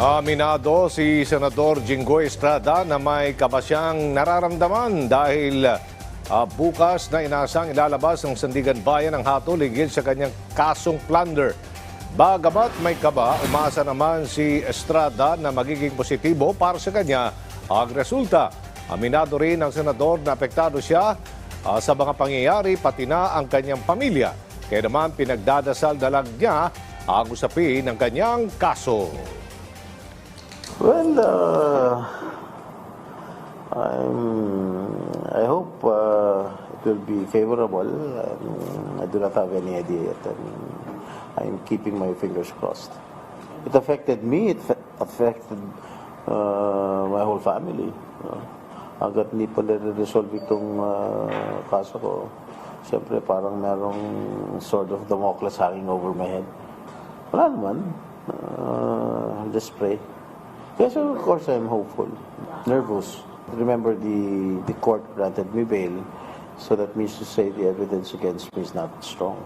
Aminado si Senador Jinggoy Estrada na may kabasyang nararamdaman dahil ah, bukas na inasang ilalabas ng Sandigan Bayan ang hatol higil sa kanyang kasong plunder. Bagamat may kaba, umasa naman si Estrada na magiging positibo para sa kanya ang resulta. Aminado rin ang senador na apektado siya ah, sa mga pangyayari pati na ang kanyang pamilya. Kaya naman pinagdadasal dalag niya ang usapin ng kanyang kaso. Well, uh, I'm, I hope uh, it will be favorable. Um, I do not have any idea yet. Um, I'm keeping my fingers crossed. It affected me. It affected uh, my whole family. Uh, hanggat hindi pa nare-resolve itong uh, kaso ko, siyempre parang merong sort of Damocles hanging over my head. Wala naman. Uh, just pray. Yes, of course I'm hopeful. Nervous. Remember the, the court granted me bail, so that means to say the evidence against me is not strong.